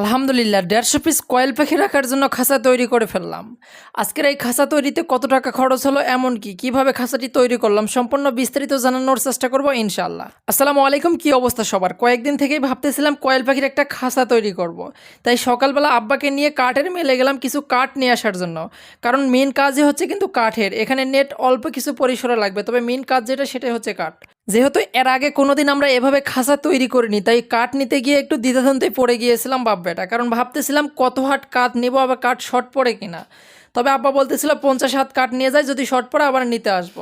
আলহামদুলিল্লাহ, দেড়শো piece coil পাখি রাখার জন্য খাঁচা তৈরি করে ফেললাম। আজকের এই খাঁচা তৈরিতে কত টাকা খরচ হলো এমন কি কীভাবে খাঁচাটি তৈরি করলাম সম্পূর্ণ বিস্তারিত জানানোর চেষ্টা করব ইনশাল্লাহ আসসালামু আলাইকুম, কি অবস্থা সবার? কয়েকদিন থেকেই ভাবতেছিলাম কয়েল পাখির একটা খাঁচা তৈরি করব। তাই সকালবেলা আব্বাকে নিয়ে কাঠের মেলে গেলাম কিছু কাঠ নিয়ে আসার জন্য। কারণ মেন কাজই হচ্ছে কিন্তু কাঠের। এখানে নেট অল্প কিছু পরিসরে লাগবে, তবে মেন কাজ যেটা সেটাই হচ্ছে কাঠ। যেহেতু এর আগে কোনোদিন আমরা এভাবে খাঁচা তৈরি করিনি, তাই কাঠ নিতে গিয়ে একটু দ্বিধাদ্বন্দ্বে পড়ে গিয়েছিলাম বাপ বেটা। কারণ ভাবতেছিলাম কত হাট কাঠ নেব, আবার কাঠ শর্ট পড়ে কিনা। তবে আব্বা বলতেছিল, পঞ্চাশ হাত কাঠ নিয়ে যাই, যদি শর্ট পড়ে আবার নিতে আসব।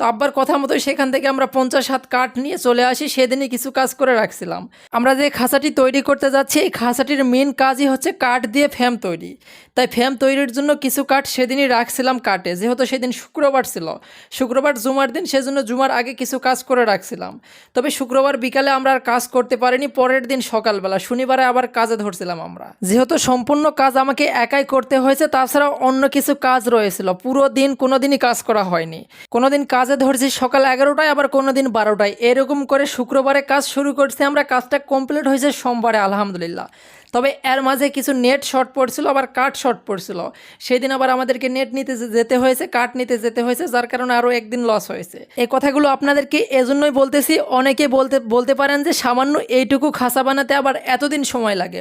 তো আব্বার কথা মতো সেখান থেকে আমরা পঞ্চাশ হাত কাঠ নিয়ে চলে আসি, সেদিনই কিছু কাজ করে রাখছিলাম। আমরা যে খাঁচাটি তৈরি করতে যাচ্ছি, এই খাঁচাটির মেন কাজই হচ্ছে কাঠ দিয়ে ফ্যাম তৈরি। তাই ফ্যাম তৈরির জন্য কিছু কাঠ সেদিনই রাখছিলাম কাটে যেহেতু সেদিন শুক্রবার ছিল, শুক্রবার জুমার দিন, সেজন্য জুমার আগে কিছু কাজ করে রাখছিলাম। তবে শুক্রবার বিকালে আমরা আর কাজ করতে পারিনি, পরের দিন সকালবেলা, শনিবারে আবার কাজে ধরছিলাম আমরা। যেহেতু সম্পূর্ণ কাজ আমাকে একাই করতে হয়েছে তাছাড়া অন্য কিছু কাজ রয়েছিল। পুরো দিন কোনো দিনই কাজ করা হয়নি। কোনো দিন কাজে ধরছি সকাল এগারোটায়, আবার কোনো দিন বারোটায়। এরকম করে শুক্রবারে কাজ শুরু করছি, আমরা কাজটা কমপ্লিট হয়েছে সোমবারে, আলহামদুলিল্লাহ। তবে এর মাঝে কিছু নেট শর্ট পড়ছিল, আবার কাঠ শর্ট পড়ছিল। সেদিন আবার আমাদেরকে নেট নিতে যেতে হয়েছে কাঠ নিতে যেতে হয়েছে, যার কারণে আরও একদিন লস হয়েছে। এই কথাগুলো আপনাদেরকে এজন্যই বলতেছি, অনেকে বলতে বলতে পারেন যে সামান্য এইটুকু খাসা বানাতে আবার এতদিন সময় লাগে।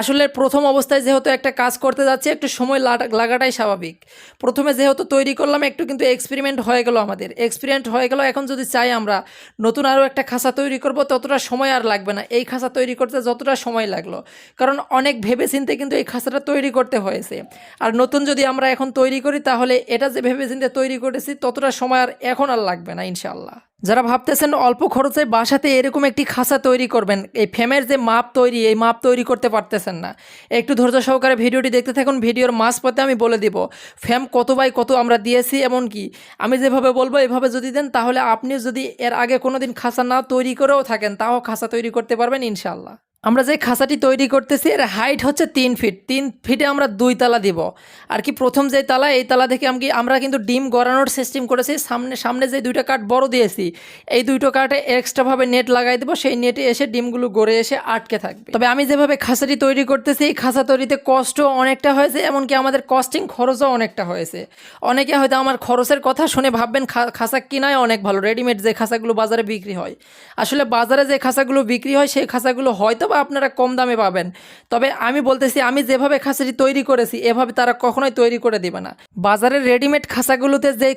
আসলে প্রথম অবস্থায় যেহেতু একটা কাজ করতে যাচ্ছে, একটু সময় লাগাটাই স্বাভাবিক। প্রথমে যেহেতু তৈরি করলাম, একটু কিন্তু এক্সপেরিমেন্ট হয়ে গেল আমাদের। এক্সপেরিমেন্ট হয়ে গেল, এখন যদি চাই আমরা নতুন আরও একটা খাসা তৈরি করব, ততটা সময় আর লাগবে না। এই খাসা তৈরি করতে যতটা সময় লাগল। কারণ অনেক ভেবে চিন্তে কিন্তু এই খাঁচাটা তৈরি করতে হয়েছে। আর নতুন যদি আমরা এখন তৈরি করি, তাহলে এটা যে ভেবে চিন্তে তৈরি করেছি, ততটা সময় আর এখন আর লাগবে না ইনশাল্লাহ যারা ভাবতেছেন অল্প খরচে বাসাতে এরকম একটি খাঁচা তৈরি করবেন, এই ফ্যামের যে মাপ তৈরি, এই মাপ তৈরি করতে পারতেছেন না। একটু ধৈর্য সহকারে ভিডিওটি দেখতে থাকুন, ভিডিওর মাঝপথে আমি বলে দিব ফ্যাম কত বাই কত আমরা দিয়েছি এমন কি? আমি যেভাবে বলব, এভাবে যদি দেন, তাহলে আপনি যদি এর আগে কোনো দিন খাঁচা না তৈরি করেও থাকেন, তাও খাঁচা তৈরি করতে পারবেন ইনশাল্লাহ আমরা যে খাঁচাটি তৈরি করতেছি, এর হাইট হচ্ছে তিন ফিট তিন ফিটে আমরা দুই তালা দিব। আর কি প্রথম যে তালা, এই তালা থেকে আমি আমরা কিন্তু ডিম গড়ানোর সিস্টেম করেছি। সামনে সামনে যে দুইটা কাঠ বড় দিয়েছি, এই দুইটো কাঠে এক্সট্রাভাবে নেট লাগাই দেবো। সেই নেটে এসে ডিমগুলো গড়ে এসে আটকে থাকবে। তবে আমি যেভাবে খাঁচাটি তৈরি করতেছি, এই খাঁচা তৈরিতে কষ্ট অনেকটা হয়েছে, এমনকি আমাদের কস্টিং খরচও অনেকটা হয়েছে। অনেকে হয়তো আমার খরচের কথা শুনে ভাববেন খাঁচা কিনাই অনেক ভালো। রেডিমেড যে খাঁচাগুলো বাজারে বিক্রি হয়। আসলে বাজারে যে খাঁচাগুলো বিক্রি হয়, সেই খাঁচাগুলো হয়তো বা আপনারা কম দামে পাবেন। তবে আমি বলতেছি, আমি যেভাবে খাঁচাটি তৈরি করেছি, এভাবে তারা কখনোই তৈরি করে দিবে না। বাজারের রেডিমেড খাঁচাগুলোতে যে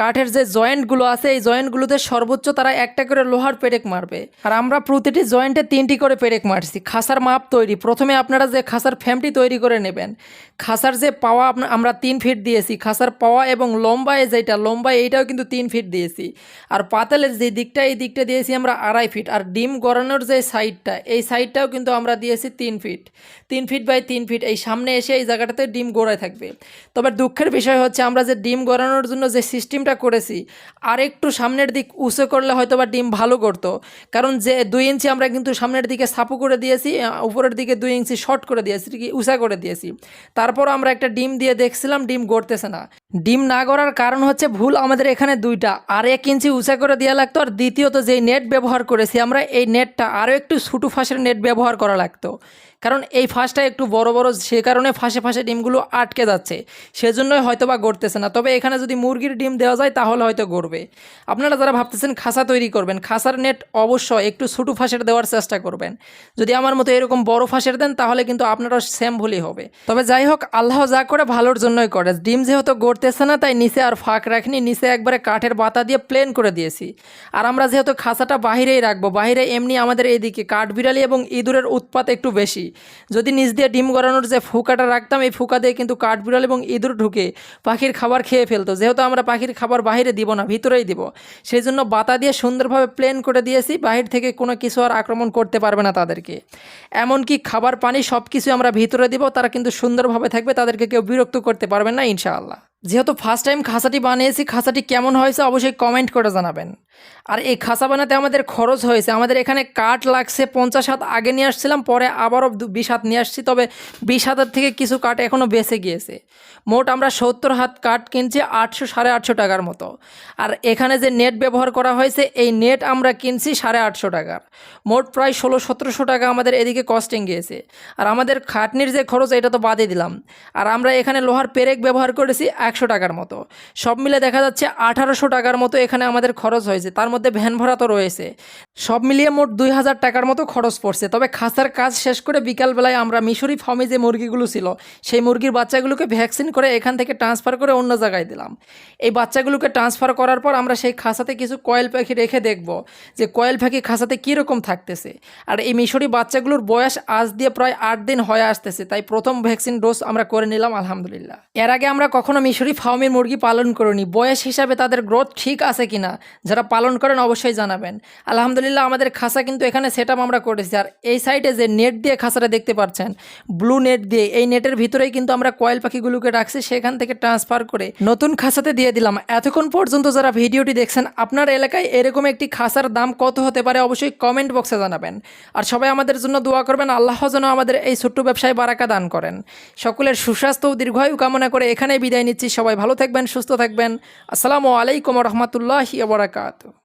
কাঠের যে জয়েন্টগুলো আছে, এই জয়েন্টগুলোতে সর্বোচ্চ তারা একটা করে লোহার পেরেক মারবে। আর আমরা প্রতিটি জয়েন্টে তিনটি করে পেরেক মারছি। খাঁচার মাপ তৈরি। প্রথমে আপনারা যে খাসার ফ্যামটি তৈরি করে নেবেন, খাসার যে পাওয়া আমরা তিন ফিট দিয়েছি, খাসার পাওয়া এবং লম্বায় যেটা লম্বায় এইটাও কিন্তু তিন ফিট দিয়েছি। আর পাতালের যে দিকটা, এই দিকটা দিয়েছি আমরা আড়াই ফিট। আর ডিম গড়ানোর যে সাইডটা, এই সাইডটাও কিন্তু আমরা দিয়েছি তিন ফিট। তিন ফিট বাই তিন ফিট, এই সামনে এসে এই জায়গাটাতে ডিম গড়ায় থাকবে। তবে দুঃখের বিষয় হচ্ছে, আমরা যে ডিম গড়ানোর জন্য যে সিস্টেমটা করেছি আর একটু সামনের দিক উঁচু করলে হয়তো বা ডিম ভালো করতো কারণ যে দুই ইঞ্চি আমরা কিন্তু সামনের দিকে সাপু করে দিয়েছি উপরের দিকে দুই ইঞ্চি শর্ট করে দিয়েছি, কি উঁচা করে দিয়েছি। তারপর আমরা একটা ডিম দিয়ে দেখছিলাম, ডিম গড়তেছে না। ডিম না গড়ার কারণ হচ্ছে, ভুল আমাদের এখানে দুইটা। আর এক ইঞ্চি উঁচা করে দেওয়া লাগতো, আর দ্বিতীয়ত যেই নেট ব্যবহার করেছি আমরা, এই নেটটা আরও একটু ছোটো ফাঁসের নেট ব্যবহার করা লাগতো। কারণ এই ফাঁসটা একটু বড় বড়, সে কারণে ফাঁসে ফাঁসে ডিমগুলো আটকে যাচ্ছে। সেজন্যই হয়তো বা গড়তেছে না। তবে এখানে যদি মুরগির ডিম দেওয়া যায়, তাহলে হয়তো গড়বে। আপনারা যারা ভাবতেছেন খাসা তৈরি করবেন, খাসার নেট অবশ্যই একটু ছোটো ফাঁসের দেওয়ার চেষ্টা করবেন। যদি আমার মতো এরকম বড় ফাঁসের দেন, তাহলে কিন্তু আপনারও সেম ভুলই হবে। তবে যাই হোক, আল্লাহ যা করে, ভালোর জন্যই করে। ডিম যেহেতু গড়তেছে না, তাই নিচে আর ফাঁক রাখিনি, নিচে একবারে কাঠের বাতা দিয়ে প্লেন করে দিয়েছি। আর আমরা যেহেতু খাসাটা বাহিরেই রাখব বাইরে এমনি আমাদের এইদিকে কাঠবিড়ালি এবং ইঁদুরের উৎপাত একটু বেশি। যদি নিজ দিয়ে ডিম গড়ানোর যে ফুকাটা রাখতাম, এই ফুকা দিয়ে কিন্তু কাঠবিড়াল এবং ইঁদুর ঢুকে পাখির খাবার খেয়ে ফেলতো। যেহেতু আমরা পাখির খাবার বাইরে দিব না, ভিতরেই দিব। সেই জন্য বাতা দিয়ে সুন্দরভাবে প্লেন করে দিয়েছি, বাহির থেকে কোনো কিছু আর আক্রমণ করতে পারবে না তাদেরকে। এমনকি খাবার পানি সব কিছু আমরা ভিতরে দিব, তারা কিন্তু সুন্দরভাবে থাকবে, তাদেরকে কেউ বিরক্ত করতে পারবে না, ইনশাআল্লাহ। যেহেতু ফার্স্ট টাইম খাসাটি বানিয়েছি, খাসাটি কেমন হয়েছে অবশ্যই কমেন্ট করে জানাবেন। আর এই খাসা বানাতে আমাদের খরচ হয়েছে, আমাদের এখানে কাঠ লাগছে পঞ্চাশ হাত আগে নিয়ে আসছিলাম, পরে আবারও বিশ হাত নিয়ে আসছি, তবে বিশ হাতের থেকে কিছু কাঠ এখনও বেঁচে গিয়েছে। মোট আমরা সত্তর হাত কাঠ কিনছি আটশো সাড়ে আটশো টাকার মতো। আর এখানে যে নেট ব্যবহার করা হয়েছে, এই নেট আমরা কিনছি সাড়ে আটশো টাকার। মোট প্রায় ষোলো, সতেরোশো টাকা আমাদের এদিকে কস্টিং গিয়েছে। আর আমাদের খাটনির যে খরচ, এটা তো বাদে দিলাম। আর আমরা এখানে লোহার পেরেক ব্যবহার করেছি একশো টাকার মতো। সব মিলে দেখা যাচ্ছে আঠারোশো টাকার মতো এখানে আমাদের খরচ হয়েছে। তার মধ্যে ভ্যান ভাড়া তো রয়েছে। সব মিলিয়ে মোট দুই হাজার টাকার মতো খরচ পড়ছে। তবে খাসার কাজ শেষ করে বিকালবেলায় আমরা মিশরি ফার্মে যে মুরগিগুলো ছিল, সেই মুরগির বাচ্চাগুলোকে ভ্যাকসিন করে এখান থেকে ট্রান্সফার করে অন্য জায়গায় দিলাম। এই বাচ্চাগুলোকে ট্রান্সফার করার পর আমরা সেই খাসাতে কিছু কয়েল পাখি রেখে দেখব যে কয়েল পাখি খাসাতে কীরকম থাকতেছে। আর এই মিশরি বাচ্চাগুলোর বয়স আজ দিয়ে প্রায় আট দিন হয়ে আসতেছে। তাই প্রথম ভ্যাকসিন ডোজ আমরা করে নিলাম, আলহামদুলিল্লাহ। এর আগে আমরা কখনো মিশরি ফার্মের মুরগি পালন করিনি। বয়স হিসাবে তাদের গ্রোথ ঠিক আছে কিনা, যারা পালন করেন অবশ্যই জানাবেন। আলহামদুলিল্লাহ, আমাদের খাসা কিন্তু এখানে সেট আমরা করেছি। আর এই সাইডে যে নেট দিয়ে খাসাটা দেখতে পাচ্ছেন ব্লু নেট দিয়ে, এই নেটের ভিতরেই কিন্তু আমরা কয়েল পাখিগুলোকে রাখছি, সেখান থেকে ট্রান্সফার করে নতুন খাসাতে দিয়ে দিলাম। এতক্ষণ পর্যন্ত যারা ভিডিওটি দেখছেন, আপনার এলাকায় এরকম একটি খাসার দাম কত হতে পারে অবশ্যই কমেন্ট বক্সে জানাবেন। আর সবাই আমাদের জন্য দোয়া করবেন, আল্লাহ যেন আমাদের এই ছোট্ট ব্যবসায় বারাকা দান করেন। সকলের সুস্বাস্থ্য ও দীর্ঘায়ু কামনা করে এখানেই বিদায় নিচ্ছি। সবাই ভালো থাকবেন সুস্থ থাকবেন। আসসালামু আলাইকুম রহমতুল্লাহ বারাকাত